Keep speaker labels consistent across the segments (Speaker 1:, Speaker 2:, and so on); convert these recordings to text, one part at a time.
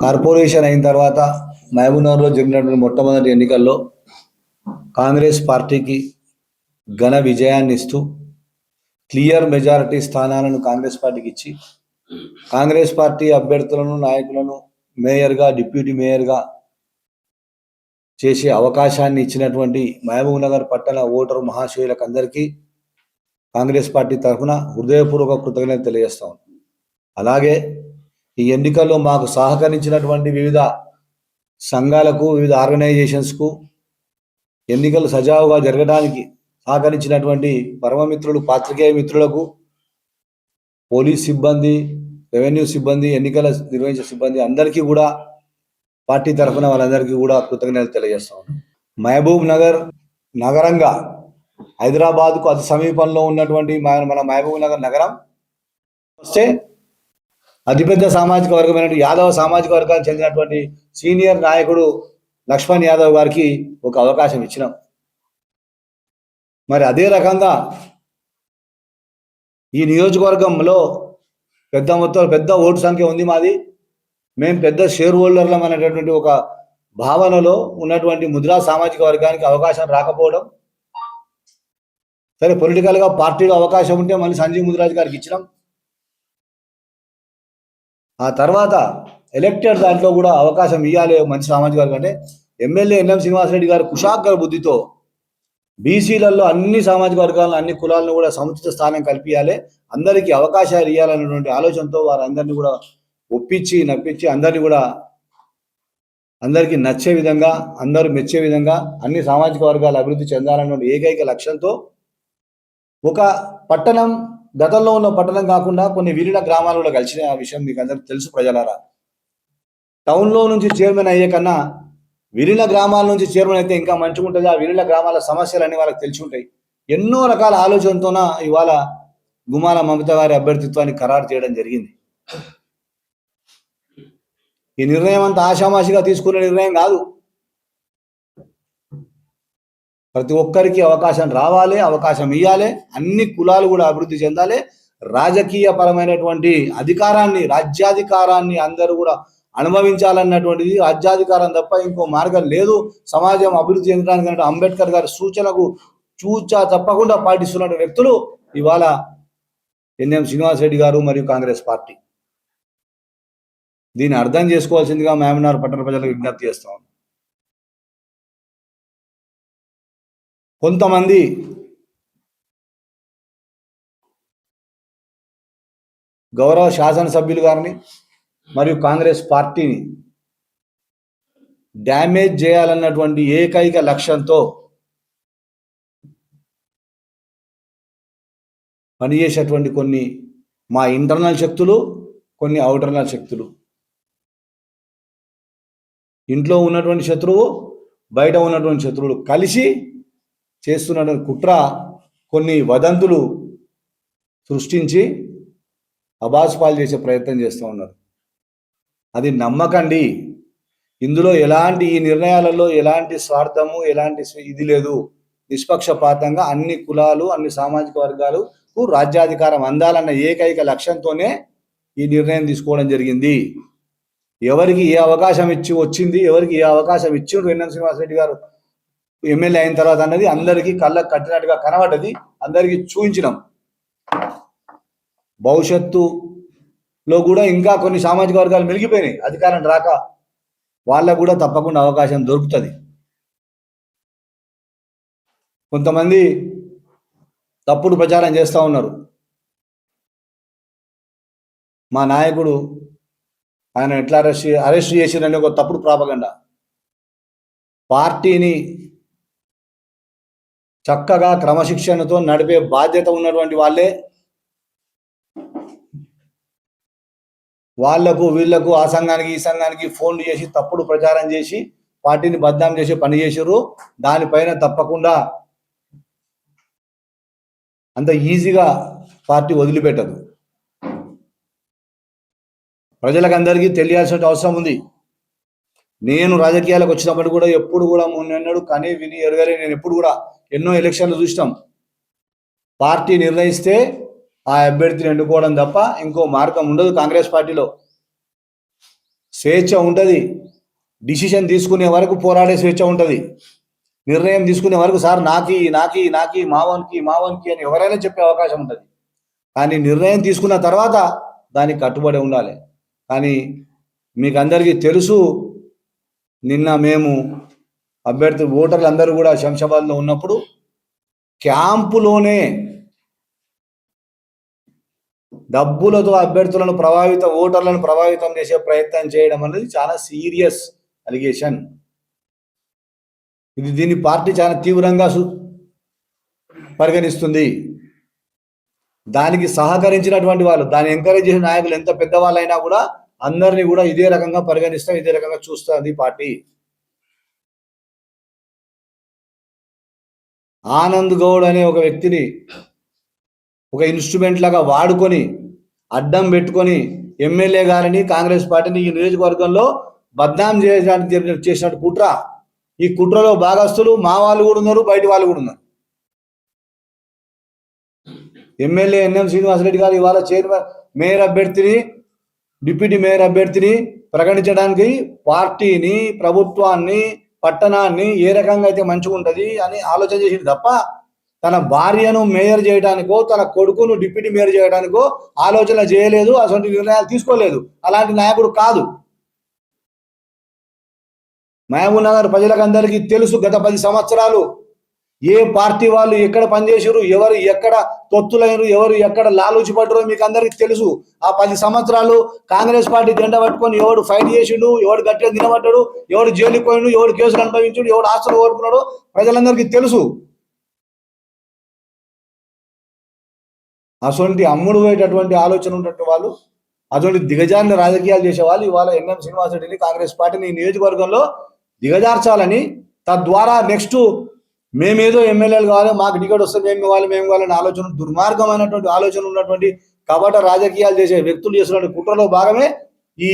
Speaker 1: Corporation అయిన తర్వాత మహబూబ్నగర్లో జరిగినటువంటి మొట్టమొదటి ఎన్నికల్లో కాంగ్రెస్ పార్టీకి ఘన విజయాన్ని ఇస్తూ క్లియర్ మెజారిటీ స్థానాలను కాంగ్రెస్ పార్టీకి ఇచ్చి కాంగ్రెస్ పార్టీ అభ్యర్థులను నాయకులను మేయర్గా డిప్యూటీ మేయర్గా చేసే అవకాశాన్ని ఇచ్చినటువంటి మహబూబ్నగర్ పట్టణ ఓటరు మహాశయులకు అందరికీ కాంగ్రెస్ పార్టీ తరఫున హృదయపూర్వక కృతజ్ఞత తెలియజేస్తాం అలాగే ఈ ఎన్నికల్లో మాకు సహకరించినటువంటి వివిధ సంఘాలకు వివిధ ఆర్గనైజేషన్స్కు ఎన్నికలు సజావుగా జరగడానికి సహకరించినటువంటి పరమమిత్రులు పాత్రికేయ మిత్రులకు పోలీస్ సిబ్బంది రెవెన్యూ సిబ్బంది ఎన్నికల నిర్వహించే సిబ్బంది అందరికీ కూడా పార్టీ తరఫున వాళ్ళందరికీ కూడా కృతజ్ఞతలు తెలియజేస్తాం మహబూబ్ నగర్ నగరంగా హైదరాబాద్కు అతి సమీపంలో ఉన్నటువంటి మన మన మహబూబ్ నగర్ నగరం. వస్తే అతిపెద్ద సామాజిక వర్గమైన యాదవ సామాజిక వర్గానికి చెందినటువంటి సీనియర్ నాయకుడు లక్ష్మణ్ యాదవ్ గారికి ఒక అవకాశం ఇచ్చినాం. మరి అదే రకంగా ఈ నియోజకవర్గంలో పెద్ద మొత్తం పెద్ద ఓటు సంఖ్య ఉంది మాది. మేము పెద్ద షేర్ హోల్డర్లం అనేటటువంటి ఒక భావనలో ఉన్నటువంటి ముద్రా సామాజిక వర్గానికి అవకాశం రాకపోవడం సరే పొలిటికల్గా పార్టీలో అవకాశం ఉంటే మళ్ళీ సంజీవ్ ముదిరాజ్ గారికి ఇచ్చినాం. ఆ తర్వాత ఎలక్టెడ్ దాంట్లో కూడా అవకాశం ఇవ్వాలి మంచి సామాజిక వర్గం అంటే ఎమ్మెల్యే ఎన్ఎం శ్రీనివాసరెడ్డి గారు కుషాగ్ర బుద్ధితో బీసీలలో అన్ని సామాజిక వర్గాలను అన్ని కులాలను కూడా సముచిత స్థానం కల్పించాలి అందరికీ అవకాశాలు ఇవ్వాలన్నటువంటి ఆలోచనతో వారందరినీ కూడా ఒప్పించి నప్పించి అందరినీ కూడా అందరికీ నచ్చే విధంగా అందరూ మెచ్చే విధంగా అన్ని సామాజిక వర్గాలు అభివృద్ధి చెందాలన్నటువంటి ఏకైక లక్ష్యంతో ఒక పట్టణం గతంలో ఉన్న పట్టణం కాకుండా కొన్ని విలీన గ్రామాలు కూడా కలిసిన ఆ విషయం మీకు అందరికి తెలుసు ప్రజలారా. టౌన్లో నుంచి చైర్మన్ అయ్యే కన్నా విలీన గ్రామాల నుంచి చైర్మన్ అయితే ఇంకా మంచిగా ఉంటుంది. ఆ విలీన గ్రామాల సమస్యలన్నీ వాళ్ళకి తెలిసి ఉంటాయి. ఎన్నో రకాల ఆలోచనతోన ఇవాళ గుమాల మమత గారి అభ్యర్థిత్వాన్ని ఖరారు చేయడం జరిగింది. ఈ నిర్ణయం అంతా ఆషామాషిగా తీసుకునే నిర్ణయం కాదు. ప్రతి ఒక్కరికి అవకాశం రావాలి అవకాశం ఇవ్వాలి అన్ని కులాలు కూడా అభివృద్ధి చెందాలి. రాజకీయ పరమైనటువంటి అధికారాన్ని రాజ్యాధికారాన్ని అందరూ కూడా అనుభవించాలన్నటువంటిది రాజ్యాధికారం తప్ప ఇంకో మార్గం లేదు. సమాజం అభివృద్ధి చెందడానికి అంబేద్కర్ గారి సూచనకు చూచా తప్పకుండా పాటిస్తున్న వ్యక్తులు ఇవాళ ఎన్ఎం శ్రీనివాసరెడ్డి గారు మరియు కాంగ్రెస్ పార్టీ. దీన్ని అర్థం చేసుకోవాల్సిందిగా మహమనార్ పట్టణ ప్రజలకు విజ్ఞప్తి చేస్తాం కొంతమంది గౌరవ శాసనసభ్యులు గారిని మరియు కాంగ్రెస్ పార్టీని డ్యామేజ్ చేయాలన్నటువంటి ఏకైక లక్ష్యంతో పనిచేసేటువంటి కొన్ని మా ఇంటర్నల్ శక్తులు కొన్ని అవుటర్నల్ శక్తులు. ఇంట్లో ఉన్నటువంటి శత్రువు బయట ఉన్నటువంటి శత్రువులు కలిసి చేస్తున్నటువంటి కుట్ర కొన్ని వదంతులు సృష్టించి అబాస్పాలు చేసే ప్రయత్నం చేస్తూ ఉన్నారు. అది నమ్మకండి. ఇందులో ఎలాంటి ఈ నిర్ణయాలలో ఎలాంటి స్వార్థము ఎలాంటి ఇది లేదు. నిష్పక్షపాతంగా అన్ని కులాలు అన్ని సామాజిక వర్గాలకు రాజ్యాధికారం అందాలన్న ఏకైక లక్ష్యంతోనే ఈ నిర్ణయం తీసుకోవడం జరిగింది. ఎవరికి ఏ అవకాశం ఇచ్చి వచ్చింది ఎవరికి ఏ అవకాశం ఇచ్చిండ్రు ఎన్ఎం శ్రీనివాసరెడ్డి గారు? ఎమ్మెల్యే అయిన తర్వాత అన్నది అందరికీ కళ్ళకు కట్టినట్టుగా కనబడ్డది అందరికీ చూపించినాం భవిష్యత్తులో కూడా ఇంకా కొన్ని సామాజిక వర్గాలు మెలిగిపోయినాయి అధికారం రాక వాళ్ళకు కూడా తప్పకుండా అవకాశం దొరుకుతుంది. కొంతమంది తప్పుడు ప్రచారం చేస్తూ ఉన్నారు. మా నాయకుడు ఆయన ఎట్లా అరెస్ట్ అరెస్ట్ చేసిందని ఒక తప్పుడు ప్రాపగండ. పార్టీని చక్కగా క్రమశిక్షణతో నడిపే బాధ్యత ఉన్నటువంటి వాళ్ళే. వాళ్ళకు వీళ్ళకు ఆ సంఘానికి ఈ సంఘానికి ఫోన్లు చేసి తప్పుడు ప్రచారం చేసి పార్టీని బద్నాం చేసి పని చేసిర్రు. దానిపైన తప్పకుండా అంత ఈజీగా పార్టీ వదిలిపెట్టదు. ప్రజలకు అందరికీ తెలియాల్సిన అవసరం ఉంది. నేను రాజకీయాలకు వచ్చినప్పుడు కూడా ఎప్పుడు కూడా మొన్నెన్నడు కనీ విని ఎరగలే నేను ఎప్పుడు కూడా ఎన్నో ఎలక్షన్లు చూసినాం. పార్టీ నిర్ణయిస్తే ఆ అభ్యర్థిని ఎన్నుకోవడం తప్ప ఇంకో మార్గం ఉండదు కాంగ్రెస్ పార్టీలో. స్వేచ్ఛ ఉంటుంది. డిసిషన్ తీసుకునే వరకు పోరాడే స్వేచ్ఛ ఉంటుంది. నిర్ణయం తీసుకునే వరకు సార్ నాకి నాకి నాకి మావన్కి మావన్కి అని ఎవరైనా చెప్పే అవకాశం ఉంటుంది. కానీ నిర్ణయం తీసుకున్న తర్వాత దానికి కట్టుబడి ఉండాలి. కానీ మీకు అందరికీ తెలుసు నిన్న మేము అభ్యర్థి ఓటర్లు అందరూ కూడా శంషాబాద్లో ఉన్నప్పుడు క్యాంపులోనే డబ్బులతో అభ్యర్థులను ప్రభావిత ఓటర్లను ప్రభావితం చేసే ప్రయత్నం చేయడం అనేది చాలా సీరియస్ అలిగేషన్. ఇది దీన్ని పార్టీ చాలా తీవ్రంగా పరిగణిస్తుంది. దానికి సహకరించినటువంటి వాళ్ళు దాన్ని ఎంకరేజ్ చేసిన నాయకులు ఎంత పెద్దవాళ్ళైనా కూడా అందరినీ కూడా ఇదే రకంగా పరిగణిస్తాం ఇదే రకంగా చూస్తుంది పార్టీ. ఆనంద్ గౌడ్ అనే ఒక వ్యక్తిని ఒక ఇన్స్ట్రుమెంట్ లాగా వాడుకొని అడ్డం పెట్టుకొని ఎమ్మెల్యే గారిని కాంగ్రెస్ పార్టీని ఈ నియోజకవర్గంలో బద్నాం చేయడానికి చేసినట్టు కుట్ర. ఈ కుట్రలో భాగస్తులు మా వాళ్ళు కూడా ఉన్నారు బయట వాళ్ళు కూడా ఉన్నారు. ఎమ్మెల్యే ఎన్ఎం శ్రీనివాసరెడ్డి గారు ఇవాళ చైర్మన్ మేయర్ అభ్యర్థిని డిప్యూటీ మేయర్ అభ్యర్థిని ప్రకటించడానికి పార్టీని ప్రభుత్వాన్ని పట్టణాన్ని ఏ రకంగా అయితే మంచిగా ఉంటుంది అని ఆలోచన చేసింది తప్ప తన భార్యను మేయర్ చేయడానికో తన కొడుకును డిప్యూటీ మేయర్ చేయడానికో ఆలోచన చేయలేదు అటువంటి నిర్ణయాలు తీసుకోలేదు. అలాంటి నాయకుడు కాదు. మహబూబ్ నగర్ ప్రజలకు అందరికీ తెలుసు గత పది సంవత్సరాలు ఏ పార్టీ వాళ్ళు ఎక్కడ పనిచేసారు ఎవరు ఎక్కడ తొత్తులైనరు ఎవరు ఎక్కడ లాలూచి పడ్డరో మీకు అందరికీ తెలుసు. ఆ పది సంవత్సరాలు కాంగ్రెస్ పార్టీ జెండా పట్టుకొని ఎవడు ఫైట్ చేసిండు ఎవడు గట్టిగా నిలబడ్డాడు ఎవడు జైలుకి పోయిండు ఎవడు కేసులు అనుభవించుడు ఎవడు ఆస్తులు కోరుకున్నాడు ప్రజలందరికీ తెలుసు. అటువంటి అమ్ముడు పోయేటటువంటి ఆలోచన ఉన్నటువంటి వాళ్ళు అటువంటి దిగజారిన రాజకీయాలు చేసే వాళ్ళు ఇవాళ ఎన్ఎం శ్రీనివాసరెడ్డిని కాంగ్రెస్ పార్టీని ఈ నియోజకవర్గంలో దిగజార్చాలని తద్వారా నెక్స్ట్ మేమేదో ఎమ్మెల్యేలు కావాలి మాకు టికెట్ వస్తే మేము కావాలి మేము కావాలని ఆలోచన దుర్మార్గమైనటువంటి ఆలోచన ఉన్నటువంటి కబట రాజకీయాలు చేసే వ్యక్తులు చేస్తున్న కుట్రలో భాగమే ఈ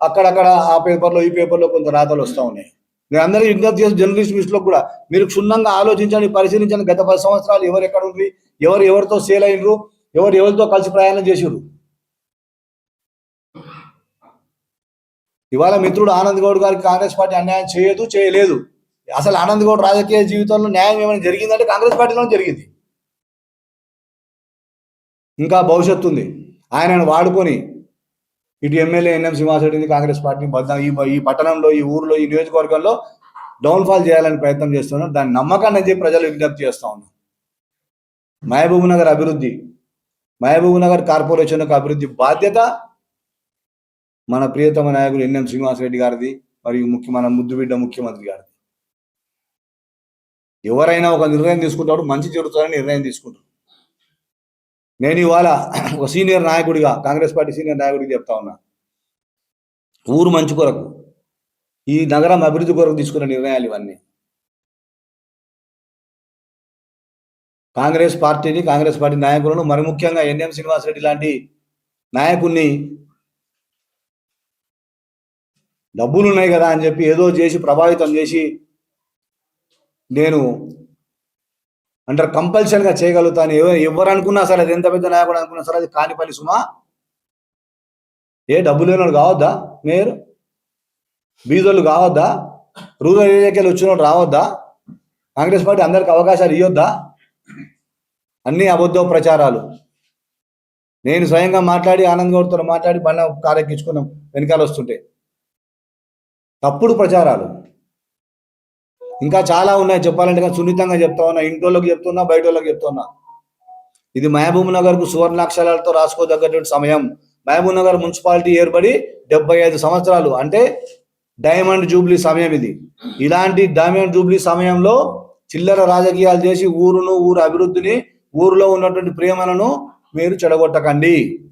Speaker 1: అక్కడక్కడ ఆ పేపర్లో ఈ పేపర్లో కొంత రాతలు వస్తూ ఉన్నాయి. నేను అందరికీ విజ్ఞప్తి చేసి జర్నలిస్ట్ మిస్లో కూడా మీరు క్షుణ్ణంగా ఆలోచించండి పరిశీలించండి. గత పది సంవత్సరాలు ఎవరు ఎక్కడ ఉండ్రి ఎవరు ఎవరితో సేల్ అయినరు ఎవరు ఎవరితో కలిసి ప్రయాణం చేసిరు ఇవాళ మిత్రుడు ఆనంద్ గౌడ్ గారికి కాంగ్రెస్ పార్టీ అన్యాయం చేయదు చేయలేదు. అసలు ఆనంద్ గౌడ్ రాజకీయ జీవితంలో న్యాయం ఏమైనా జరిగిందంటే కాంగ్రెస్ పార్టీలో జరిగింది. ఇంకా భవిష్యత్తు ఉంది. ఆయనను వాడుకొని ఇటు ఎమ్మెల్యే ఎన్ఎం సింహాసరెడ్డిని కాంగ్రెస్ పార్టీని బద్దాం ఈ ఈ పట్టణంలో ఈ ఊర్లో ఈ నియోజకవర్గంలో డౌన్ఫాల్ చేయాలని ప్రయత్నం చేస్తున్నాం దాని నమ్మకాన్ని చెప్పి ప్రజలు విజ్ఞప్తి చేస్తా ఉన్నాం మహబూబ్ నగర్ అభివృద్ధి మహబూబ్ నగర్ కార్పొరేషన్ యొక్క అభివృద్ధి బాధ్యత మన ప్రియతమ నాయకుడు ఎన్ఎం శ్రీనివాసరెడ్డి గారిది మరియు ముఖ్య మన ముద్దు బిడ్డ ముఖ్యమంత్రి గారిది. ఎవరైనా ఒక నిర్ణయం తీసుకుంటాడు మంచి జరుగుతుందని నిర్ణయం తీసుకుంటారు నేను ఇవాళ ఒక సీనియర్ నాయకుడిగా కాంగ్రెస్ పార్టీ సీనియర్ నాయకుడికి చెప్తా ఉన్నా. ఊరు మంచి కొరకు ఈ నగరం అభివృద్ధి కొరకు తీసుకున్న నిర్ణయాలు ఇవన్నీ. కాంగ్రెస్ పార్టీని కాంగ్రెస్ పార్టీ నాయకులను మరి ముఖ్యంగా ఎన్ఎం శ్రీనివాసరెడ్డి లాంటి నాయకుడిని డబ్బులు ఉన్నాయి కదా అని చెప్పి ఏదో చేసి ప్రభావితం చేసి నేను అంటారు కంపల్సరీగా చేయగలుగుతాను. ఎవరు అనుకున్నా సరే అది ఎంత పెద్ద నాయకుడు అనుకున్నా సరే అది కాని పని సుమా. ఏ డబ్బు లేనోడు కావద్దా? మేయర్? బీదోళ్ళు కావద్దా? రూరల్ ఏరియాకి వెళ్ళి వచ్చినోడు రావద్దా? కాంగ్రెస్ పార్టీ అందరికి అవకాశాలు ఇవ్వద్దా అన్ని అబద్ధ ప్రచారాలు. నేను స్వయంగా మాట్లాడి ఆనంద్ గౌడ్తో మాట్లాడి బండ కారెక్కించుకున్నాం వెనకాల వస్తుంటే. తప్పుడు ప్రచారాలు. ఇంకా చాలా ఉన్నాయి. చెప్పాలంటే కానీ సున్నితంగా చెప్తా ఉన్నా. ఇంటోళ్ళకి చెప్తున్నా బయట వాళ్ళకి చెప్తున్నా ఇది మహబూబ్ నగర్కు సువర్ణాక్షరాలతో రాసుకోదగ్గటువంటి సమయం. మహబూబ్ నగర్ మున్సిపాలిటీ ఏర్పడి డెబ్బై ఐదు సంవత్సరాలు. అంటే డైమండ్ జూబ్లీ సమయం ఇది. ఇలాంటి డైమండ్ జూబ్లీ సమయంలో చిల్లర రాజకీయాలు చేసి ఊరును ఊరు అభివృద్ధిని ఊరిలో ఉన్నటువంటి ప్రేమలను మీరు చెడగొట్టకండి.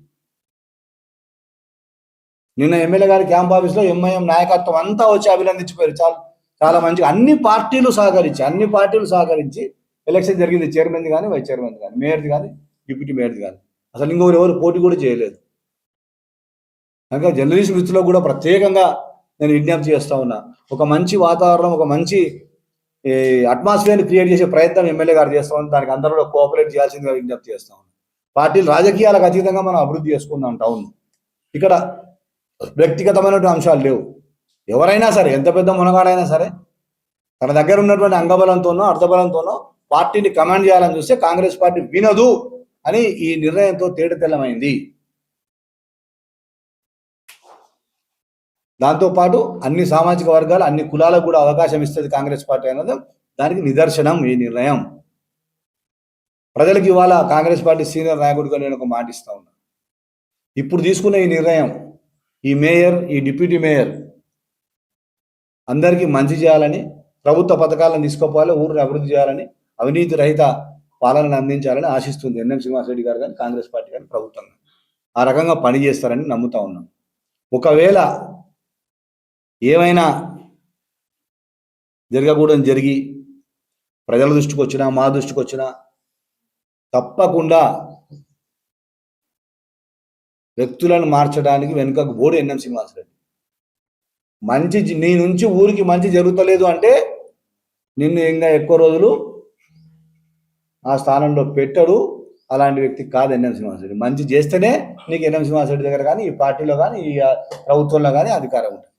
Speaker 1: నిన్న ఎమ్మెల్యే గారి క్యాంప్ ఆఫీస్లో ఎంఐఎం నాయకత్వం అంతా వచ్చి అభినందించిపోయారు. చాలా. చాలా మంచిగా అన్ని పార్టీలు సహకరించి అన్ని పార్టీలు సహకరించి ఎలక్షన్ జరిగింది. చైర్మన్ కానీ వైస్ చైర్మన్ కానీ మేయర్ది కానీ డిప్యూటీ మేయర్ది కానీ అసలు ఇంకొకరు ఎవరు పోటీ కూడా చేయలేదు. కనుక జర్నలిస్ట్ వృత్తిలో కూడా ప్రత్యేకంగా నేను విజ్ఞప్తి చేస్తా ఉన్నా. ఒక మంచి వాతావరణం ఒక మంచి అట్మాస్ఫియర్ క్రియేట్ చేసే ప్రయత్నం ఎమ్మెల్యే గారు చేస్తా ఉన్నారు దానికి అందరూ కూడా కోఆపరేట్ చేయాల్సిందిగా విజ్ఞప్తి చేస్తా ఉన్నాం. పార్టీలు రాజకీయాలకు అతీతంగా మనం అభివృద్ధి చేసుకుందాం టౌన్ ఇక్కడ వ్యక్తిగతమైనటువంటి అంశాలు లేవు. ఎవరైనా సరే ఎంత పెద్ద మునగాడైనా సరే తన దగ్గర ఉన్నటువంటి అంగబలంతోనో అర్థబలంతోనో పార్టీని కమాండ్ చేయాలని చూస్తే కాంగ్రెస్ పార్టీ వినదు అని ఈ నిర్ణయంతో తేటతెల్లమైంది. దాంతోపాటు అన్ని సామాజిక వర్గాలు అన్ని కులాలకు కూడా అవకాశం ఇస్తుంది కాంగ్రెస్ పార్టీ అన్నది దానికి నిదర్శనం ఈ నిర్ణయం. ప్రజలకు ఇవాళ కాంగ్రెస్ పార్టీ సీనియర్ నాయకుడిగా నేను ఒక మాట ఇస్తా ఉన్నా. ఇప్పుడు తీసుకున్న ఈ నిర్ణయం ఈ మేయర్ ఈ డిప్యూటీ మేయర్ అందరికీ మంచి చేయాలని ప్రభుత్వ పథకాలను తీసుకోపోవాలి ఊరిని అభివృద్ధి చేయాలని అవినీతి రహిత పాలనను అందించాలని ఆశిస్తుంది ఎన్ఎం శ్రీనివాసరెడ్డి గారు కానీ కాంగ్రెస్ పార్టీ కానీ ప్రభుత్వం ఆ రకంగా పని చేస్తారని నమ్ముతా ఉన్నాం. ఒకవేళ ఏమైనా జరగకూడదని జరిగి ప్రజల దృష్టికి వచ్చినా మా దృష్టికి వచ్చినా తప్పకుండా వ్యక్తులను మార్చడానికి వెనుకకు బోడు ఎన్ఎం శ్రీనివాసరెడ్డి. మంచి నీ నుంచి ఊరికి మంచి జరుగుతలేదు అంటే నిన్ను ఇంకా ఎక్కువ రోజులు ఆ స్థానంలో పెట్టడు అలాంటి వ్యక్తి కాదు ఎన్ఎం శ్రీనివాసరెడ్డి మంచి చేస్తేనే నీకు ఎన్ఎం శ్రీనివాసరెడ్డి దగ్గర కానీ ఈ పార్టీలో కానీ ఈ ప్రభుత్వంలో కానీ అధికారం ఉంటుంది.